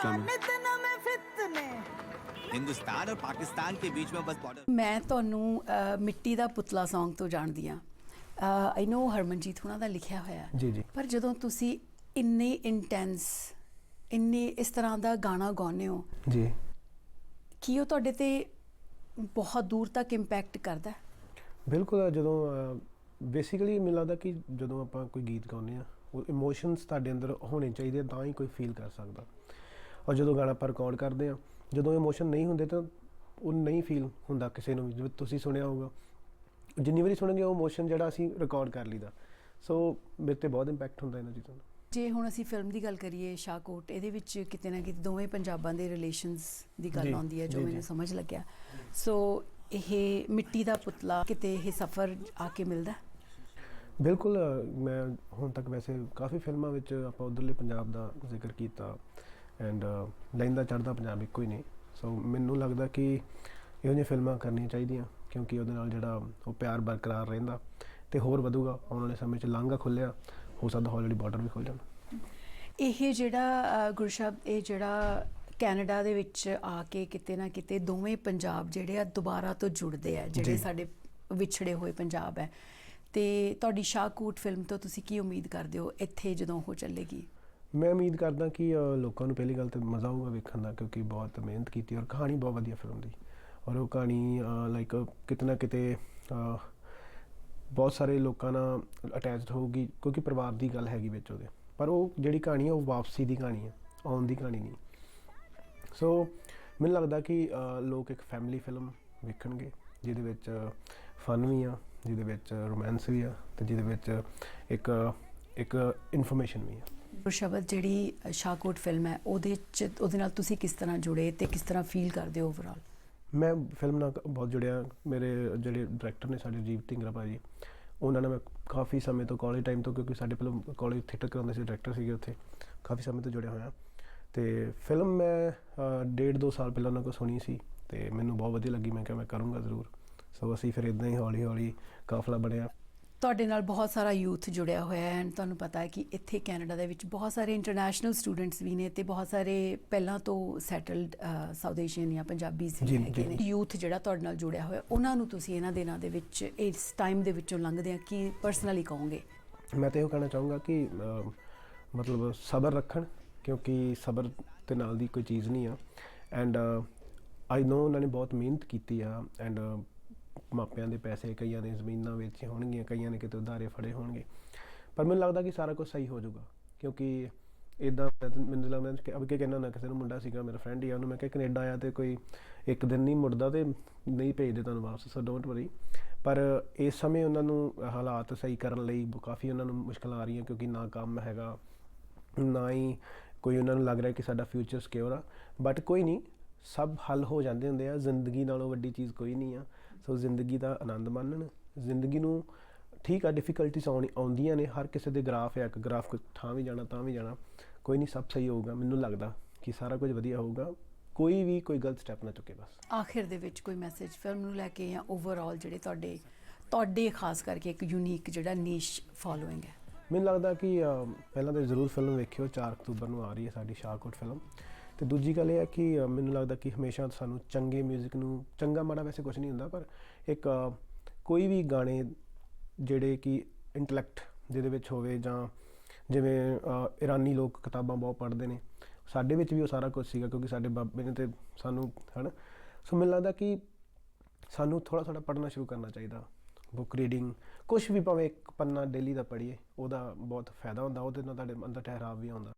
इस्लामी हिंदुस्तान और पाकिस्तान के बीच में बस बॉर्डर ਮੈਂ ਤੁਹਾਨੂੰ ਅਹ, ਮਿੱਟੀ ਦਾ ਪੁਤਲਾ Song ਤੋਂ ਜਾਣਦੀ ਆ ਆਈ نو ਹਰਮਨਜੀਤ ਹੁਣਾਂ ਦਾ ਲਿਖਿਆ ਹੋਇਆ ਜੀ, ਜੀ। ਪਰ ਜਦੋਂ ਤੁਸੀਂ ਇੰਨੇ ਇੰਟੈਂਸ ਇੰਨੇ ਇਸ ਤਰ੍ਹਾਂ ਦਾ ਗਾਣਾ ਗਾਉਂਦੇ ਹੋ ਜੀ ਕੀ ਉਹ ਤੁਹਾਡੇ ਤੇ ਬਹੁਤ ਦੂਰ ਤੱਕ ਇੰਪੈਕਟ ਕਰਦਾ ਹੈ? ਬਿਲਕੁਲ ਜਦੋਂ ਬੇਸਿਕਲੀ ਮੈਨੂੰ ਲੱਗਦਾ ਕਿ ਜਦੋਂ ਆਪਾਂ ਕੋਈ ਗੀਤ ਗਾਉਂਦੇ ਆ ਉਹ ਇਮੋਸ਼ਨਸ ਤੁਹਾਡੇ ਅੰਦਰ ਹੋਣੇ ਚਾਹੀਦੇ ਆ, ਤਾਂ ਹੀ ਕੋਈ ਫੀਲ ਕਰ ਸਕਦਾ ਔਰ ਜਦੋਂ ਗਾਣਾ ਆਪਾਂ ਰਿਕਾਰਡ ਕਰਦੇ ਆ ਜਦੋਂ ਇਮੋਸ਼ਨ ਨਹੀਂ ਹੁੰਦੇ ਤਾਂ ਉਹ ਨਹੀਂ ਫੀਲ ਹੁੰਦਾ ਕਿਸੇ ਨੂੰ। ਜਿਵੇਂ ਤੁਸੀਂ ਸੁਣਿਆ ਹੋਊਗਾ ਜਿੰਨੀ ਵਾਰੀ ਸੁਣੋਗੇ ਉਹ ਇਮੋਸ਼ਨ ਜਿਹੜਾ ਅਸੀਂ ਰਿਕਾਰਡ ਕਰ ਲਈਦਾ ਸੋ ਮੇਰੇ ਤੇ ਬਹੁਤ ਇੰਪੈਕਟ ਹੁੰਦਾ ਇਹਨਾਂ ਚੀਜ਼ਾਂ ਦਾ ਜੇ ਹੁਣ ਅਸੀਂ ਫਿਲਮ ਦੀ ਗੱਲ ਕਰੀਏ ਸ਼ਾਹਕੋਟ ਇਹਦੇ ਵਿੱਚ ਕਿਤੇ ਨਾ ਕਿਤੇ ਦੋਵੇਂ ਪੰਜਾਬਾਂ ਦੇ ਰਿਲੇਸ਼ਨਸ ਦੀ ਗੱਲ ਆਉਂਦੀ ਹੈ ਜੋ ਮੈਨੂੰ। ਸਮਝ ਲੱਗਿਆ ਸੋ ਇਹ ਮਿੱਟੀ ਦਾ ਪੁਤਲਾ ਕਿਤੇ ਇਹ ਸਫ਼ਰ ਆ ਕੇ ਮਿਲਦਾ? ਬਿਲਕੁਲ ਮੈਂ ਹੁਣ ਤੱਕ ਵੈਸੇ ਕਾਫੀ ਫਿਲਮਾਂ ਵਿੱਚ ਆਪਾਂ ਉਧਰਲੇ ਪੰਜਾਬ ਦਾ ਜ਼ਿਕਰ ਕੀਤਾ ਐਂਡ ਲੈਂਦਾ ਚੜਦਾ ਪੰਜਾਬ ਇੱਕੋ ਹੀ ਨਹੀਂ। ਸੋ ਮੈਨੂੰ ਲੱਗਦਾ ਕਿ ਇਹੋ ਜਿਹੀਆਂ ਫਿਲਮਾਂ ਕਰਨੀਆਂ ਚਾਹੀਦੀਆਂ ਕਿਉਂਕਿ ਉਹਦੇ ਨਾਲ ਜਿਹੜਾ ਉਹ ਪਿਆਰ ਬਰਕਰਾਰ ਰਹਿੰਦਾ ਤੇ ਹੋਰ ਵਧੂਗਾ। ਆਉਣ ਵਾਲੇ ਸਮੇਂ 'ਚ ਲਾਂਘਾ ਖੁੱਲਿਆ ਹੋ ਸਕਦਾ ਹੌਲੀ ਬਾਰਡਰ ਵੀ ਖੁੱਲ ਜਾਣ। ਇਹ ਜਿਹੜਾ ਅ, ਗੁਰਸ਼ਬਦ ਇਹ ਜਿਹੜਾ ਕੈਨੇਡਾ ਦੇ ਵਿੱਚ ਆ ਕੇ ਕਿਤੇ ਨਾ ਕਿਤੇ ਦੋਵੇਂ ਪੰਜਾਬ ਜਿਹੜੇ ਆ ਦੁਬਾਰਾ ਤੋਂ ਜੁੜਦੇ ਆ ਜਿਹੜੇ। ਸਾਡੇ ਵਿਛੜੇ ਹੋਏ ਪੰਜਾਬ ਹੈ। ਤੇ ਤੁਹਾਡੀ ਸ਼ਾਹਕੋਟ ਫਿਲਮ ਤੋਂ ਤੁਸੀਂ ਕੀ ਉਮੀਦ ਕਰਦੇ ਹੋ ਇੱਥੇ ਜਦੋਂ ਉਹ ਚੱਲੇਗੀ? ਮੈਂ ਉਮੀਦ ਕਰਦਾ ਕਿ ਲੋਕਾਂ ਨੂੰ ਪਹਿਲੀ ਗੱਲ ਤੇ ਮਜ਼ਾ ਆਊਗਾ ਵੇਖਣ ਦਾ, ਕਿਉਂਕਿ ਬਹੁਤ ਮਿਹਨਤ ਕੀਤੀ ਔਰ ਕਹਾਣੀ ਬਹੁਤ ਵਧੀਆ ਫਿਲਮ ਦੀ। ਔਰ ਉਹ ਕਹਾਣੀ ਲਾਈਕ ਕਿਤਨਾ ਕਿਤੇ ਬਹੁਤ ਸਾਰੇ ਲੋਕਾਂ ਨਾਲ ਅਟੈਚਡ ਹੋਊਗੀ, ਕਿਉਂਕਿ ਪਰਿਵਾਰ ਦੀ ਗੱਲ ਹੈਗੀ ਵਿੱਚ ਉਹਦੇ। ਪਰ ਉਹ ਜਿਹੜੀ ਕਹਾਣੀ ਹੈ ਉਹ ਵਾਪਸੀ ਦੀ ਕਹਾਣੀ ਹੈ ਆਉਣ ਦੀ ਕਹਾਣੀ ਨਹੀਂ। ਸੋ, ਮੈਨੂੰ ਲੱਗਦਾ ਕਿ ਲੋਕ ਇੱਕ ਫੈਮਿਲੀ ਫਿਲਮ ਵੇਖਣਗੇ, ਜਿਹਦੇ ਵਿੱਚ ਫਨ ਵੀ ਆ, ਜਿਹਦੇ ਵਿੱਚ ਰੋਮਾਂਸ ਵੀ ਆ, ਤੇ ਜਿਹਦੇ ਵਿੱਚ ਇੱਕ ਇੱਕ ਇਨਫੋਰਮੇਸ਼ਨ ਵੀ ਆ। ਗੁਰਸ਼ਬਦ ਜਿਹੜੀ ਅ, ਸ਼ਾਹਕੋਟ ਫਿਲਮ ਹੈ ਉਹਦੇ ਚ ਉਹਦੇ ਨਾਲ ਤੁਸੀਂ ਕਿਸ ਤਰ੍ਹਾਂ ਜੁੜੇ ਤੇ ਕਿਸ ਤਰ੍ਹਾਂ ਫੀਲ ਕਰਦੇ ਹੋ ਓਵਰਆਲ ਮੈਂ ਫਿਲਮ ਨਾਲ ਬਹੁਤ ਜੁੜਿਆ। ਮੇਰੇ ਜਿਹੜੇ ਡਾਇਰੈਕਟਰ ਨੇ ਸਾਡੇ ਜੀਵ ਢਿੰਗਰਾ ਭਾਜੀ ਉਹਨਾਂ ਨਾਲ ਮੈਂ ਕਾਫੀ ਸਮੇਂ ਤੋਂ ਕਾਲਜ ਟਾਈਮ ਤੋਂ ਕਿਉਂਕਿ ਸਾਡੇ ਫਿਲਮ ਕਾਲਜ ਥੀਏਟਰ ਕਰਾਉਂਦੇ ਸੀ ਡਾਇਰੈਕਟਰ ਸੀਗੇ ਉੱਥੇ। ਕਾਫੀ ਸਮੇਂ ਤੋਂ ਜੁੜਿਆ ਹੋਇਆ ਤੇ ਫਿਲਮ ਮੈਂ ਡੇਢ ਦੋ ਸਾਲ ਪਹਿਲਾਂ ਉਹਨਾਂ ਕੋਲ ਸੁਣੀ ਸੀ ਤੇ ਮੈਨੂੰ ਬਹੁਤ ਵਧੀਆ ਲੱਗੀ। ਮੈਂ ਕਿਹਾ ਮੈਂ ਕਰੂੰਗਾ ਜ਼ਰੂਰ। ਸੋ ਅਸੀਂ ਫਿਰ ਇਦਾਂ ਹੀ ਹੌਲੀ ਹੌਲੀ ਕਾਫਲਾ ਬਣਿਆ। ਤੁਹਾਡੇ ਨਾਲ ਬਹੁਤ ਸਾਰਾ ਯੂਥ ਜੁੜਿਆ ਹੋਇਆ ਹੈ ਐਂਡ ਤੁਹਾਨੂੰ ਪਤਾ ਹੈ ਕਿ ਇੱਥੇ ਕੈਨੇਡਾ ਦੇ ਵਿੱਚ ਬਹੁਤ ਸਾਰੇ ਇੰਟਰਨੈਸ਼ਨਲ ਸਟੂਡੈਂਟਸ ਵੀ ਨੇ ਤੇ ਬਹੁਤ ਸਾਰੇ ਪਹਿਲਾਂ ਤੋਂ ਸੈਟਲਡ ਸਾਊਥ ਏਸ਼ੀਅਨ ਜਾਂ ਪੰਜਾਬੀਜ਼ ਵੀ ਹੈਗੇ। ਨੇ। ਯੂਥ ਜਿਹੜਾ ਤੁਹਾਡੇ ਨਾਲ ਜੁੜਿਆ ਹੋਇਆ ਉਹਨਾਂ ਨੂੰ ਤੁਸੀਂ ਇਹਨਾਂ ਦਿਨਾਂ ਦੇ ਵਿੱਚ ਇਸ ਟਾਈਮ ਦੇ ਵਿੱਚੋਂ ਲੰਘਦੇ ਆ ਕੀ ਪਰਸਨਲੀ ਕਹੋਗੇ? ਮੈਂ ਤਾਂ ਇਹੋ ਕਹਿਣਾ ਚਾਹੂੰਗਾ ਕਿ ਮਤਲਬ ਸਬਰ ਰੱਖਣ ਕਿਉਂਕਿ ਸਬਰ ਦੇ ਨਾਲ ਦੀ ਕੋਈ ਚੀਜ਼ ਨਹੀਂ ਆ। ਐਂਡ ਆਈ ਨੋ ਉਹਨਾਂ ਨੇ ਬਹੁਤ ਮਿਹਨਤ ਕੀਤੀ ਆ। ਐਂਡ ਮਾਪਿਆਂ ਦੇ ਪੈਸੇ ਕਈਆਂ ਨੇ ਜ਼ਮੀਨਾਂ ਵੇਚੀਆਂ ਹੋਣਗੀਆਂ, ਕਈਆਂ ਨੇ ਕਿਤੇ ਉਧਾਰੇ ਫੜੇ ਹੋਣਗੇ। ਪਰ ਮੈਨੂੰ ਲੱਗਦਾ ਕਿ ਸਾਰਾ ਕੁਝ ਸਹੀ ਹੋ ਜਾਊਗਾ, ਕਿਉਂਕਿ ਇਦਾਂ ਮੈਨੂੰ ਲੱਗਦਾ ਕਿ ਅਬ ਕੀ ਨਾ ਕਿਸੇ ਨੂੰ ਮੁੰਡਾ ਸੀਗਾ ਮੇਰਾ ਫਰੈਂਡ ਹੀ ਆ ਉਹਨੂੰ ਮੈਂ ਕਿਹਾ ਕੈਨੇਡਾ ਆਇਆ ਤੇ ਕੋਈ ਇੱਕ ਦਿਨ ਨਹੀਂ ਮੁੜਦਾ ਤੇ ਨਹੀਂ ਭੇਜਦੇ ਤੁਹਾਨੂੰ ਵਾਪਸ ਸੋ ਡੋਂਟ ਵਰੀ ਪਰ ਇਸ ਸਮੇਂ ਉਹਨਾਂ ਨੂੰ ਹਾਲਾਤ ਸਹੀ ਕਰਨ ਲਈ ਕਾਫੀ ਉਹਨਾਂ ਨੂੰ ਮੁਸ਼ਕਲਾਂ ਆ ਰਹੀਆਂ, ਕਿਉਂਕਿ ਨਾ ਕੰਮ ਹੈਗਾ, ਨਾ ਹੀ ਕੋਈ ਉਹਨਾਂ ਨੂੰ ਲੱਗ ਰਿਹਾ ਕਿ ਸਾਡਾ ਫਿਊਚਰ ਸਿਕਿਉਰ ਆ। ਬਟ ਕੋਈ ਨਹੀਂ ਸਭ ਹੱਲ ਹੋ ਜਾਂਦੇ ਹੁੰਦੇ ਆ ਜ਼ਿੰਦਗੀ ਨਾਲੋਂ ਵੱਡੀ ਚੀਜ਼ ਕੋਈ ਨਹੀਂ ਆ। ਸੋ ਜ਼ਿੰਦਗੀ ਦਾ ਆਨੰਦ ਮਾਣਨ ਜ਼ਿੰਦਗੀ ਨੂੰ ਠੀਕ ਆ ਡਿਫਿਕਲਟੀਜ਼ ਆਉਣੀ ਆਉਂਦੀਆਂ ਨੇ ਹਰ ਕਿਸੇ ਦੇ ਗ੍ਰਾਫ ਹੈ ਇੱਕ ਗ੍ਰਾਫ ਥਾਂ ਵੀ ਜਾਣਾ ਤਾਂ ਵੀ ਜਾਣਾ ਕੋਈ ਨਹੀਂ ਸਭ ਸਹੀ ਹੋਊਗਾ ਮੈਨੂੰ ਲੱਗਦਾ ਕਿ ਸਾਰਾ ਕੁਝ ਵਧੀਆ ਹੋਊਗਾ ਕੋਈ ਵੀ ਕੋਈ ਗਲਤ ਸਟੈਪ ਨਾ ਚੁੱਕੇ ਬਸ। ਆਖਿਰ ਦੇ ਵਿੱਚ ਕੋਈ ਮੈਸੇਜ ਫਿਲਮ ਨੂੰ ਲੈ ਕੇ ਜਾਂ ਓਵਰਆਲ ਜਿਹੜੇ ਤੁਹਾਡੇ ਤੁਹਾਡੇ ਖਾਸ ਕਰਕੇ ਇੱਕ ਯੂਨੀਕ ਜਿਹੜਾ ਨੀਸ਼ ਫੋਲੋਇੰਗ ਹੈ? ਮੈਨੂੰ ਲੱਗਦਾ ਕਿ ਪਹਿਲਾਂ ਤਾਂ ਜ਼ਰੂਰ ਫਿਲਮ ਵੇਖਿਓ 4 ਅਕਤੂਬਰ ਨੂੰ ਆ ਰਹੀ ਹੈ ਸਾਡੀ ਸ਼ਾਹਕੋਟ ਫਿਲਮ ਤੇ ਦੂਜੀ ਗੱਲ ਇਹ ਹੈ ਕਿ ਮੈਨੂੰ ਲੱਗਦਾ ਕਿ ਹਮੇਸ਼ਾ ਸਾਨੂੰ ਚੰਗੇ 뮤직 ਨੂੰ, ਚੰਗਾ ਮਾੜਾ ਵੈਸੇ ਕੁਝ ਨਹੀਂ ਹੁੰਦਾ, ਪਰ ਇੱਕ ਕੋਈ ਵੀ ਗਾਣੇ ਜਿਹੜੇ ਕਿ ਇੰਟੈਲੈਕਟ ਜਿਹਦੇ ਵਿੱਚ ਹੋਵੇ ਜਾਂ ਜਿਵੇਂ ਇਰਾਨੀ ਲੋਕ ਕਿਤਾਬਾਂ ਬਹੁਤ ਪੜ੍ਹਦੇ ਨੇ, ਸਾਡੇ ਵਿੱਚ ਵੀ ਉਹ ਸਾਰਾ ਕੁਝ ਸੀਗਾ ਕਿਉਂਕਿ ਸਾਡੇ ਬਾਬੇ ਨੇ ਤੇ ਸਾਨੂੰ, ਹਨਾ? ਸੋ ਮੈਨੂੰ ਲੱਗਦਾ ਕਿ ਸਾਨੂੰ ਥੋੜਾ ਥੋੜਾ ਪੜ੍ਹਨਾ ਸ਼ੁਰੂ ਕਰਨਾ ਚਾਹੀਦਾ ਬੁੱਕ ਰੀਡਿੰਗ ਕੁਝ ਵੀ ਭਾਵੇਂ ਇੱਕ ਪੰਨਾ ਡੇਲੀ ਦਾ ਪੜ੍ਹੀਏ, ਉਹਦਾ ਬਹੁਤ ਫਾਇਦਾ ਹੁੰਦਾ, ਉਹਦੇ ਨਾਲ ਤੁਹਾਡੇ ਅੰਦਰ ਠਹਿਰਾਵ ਵੀ ਆਉਂਦਾ।